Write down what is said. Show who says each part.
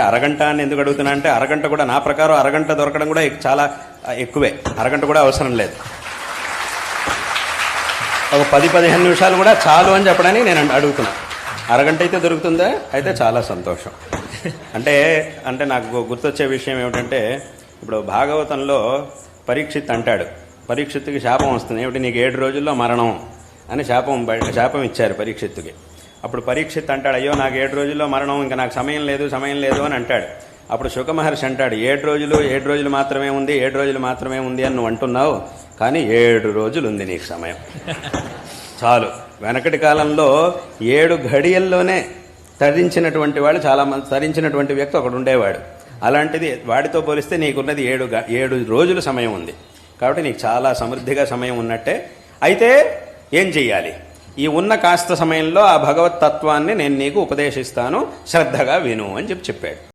Speaker 1: అరగంట అని ఎందుకు అడుగుతున్నా అంటే అరగంట కూడా నా ప్రకారం అరగంట దొరకడం కూడా చాలా ఎక్కువే. అరగంట కూడా అవసరం లేదు. ఒక పది పదిహేను నిమిషాలు కూడా చాలు అని చెప్పడానికి నేను అడుగుతున్నా. అరగంట అయితే దొరుకుతుందా? అయితే చాలా సంతోషం. అంటే అంటే నాకు గుర్తొచ్చే విషయం ఏమిటంటే ఇప్పుడు భాగవతంలో పరీక్షిత్ అంటాడు. పరీక్షిత్తుకి శాపం వస్తుంది. ఏమిటి? నీకు ఏడు రోజుల్లో మరణం అని శాపం శాపం ఇచ్చారు పరీక్షిత్తుకి. అప్పుడు పరీక్షిత్ అంటాడు అయ్యో నాకు ఏడు రోజుల్లో మరణం ఇంకా నాకు సమయం లేదు సమయం లేదు అని అంటాడు. అప్పుడు శుక మహర్షి అంటాడు ఏడు రోజులు ఏడు రోజులు మాత్రమే ఉంది ఏడు రోజులు మాత్రమే ఉంది అని నువ్వు అంటున్నావు కానీ ఏడు రోజులు ఉంది నీకు సమయం. చాలు. వెనకటి కాలంలో ఏడు ఘడియల్లోనే తరించినటువంటి వాళ్ళు చాలా మంది తరించినటువంటి వ్యక్తి ఒకడు ఉండేవాడు. అలాంటిది వాడితో పోలిస్తే నీకున్నది ఏడు ఏడు రోజుల సమయం ఉంది. కాబట్టి నీకు చాలా సమృద్ధిగా సమయం ఉన్నట్టే. అయితే ఏం చెయ్యాలి? ఈ ఉన్న కాస్త సమయంలో ఆ భగవత్ తత్వాన్ని నేను నీకు ఉపదేశిస్తాను. శ్రద్ధగా విను అని చెప్పి చెప్పాడు.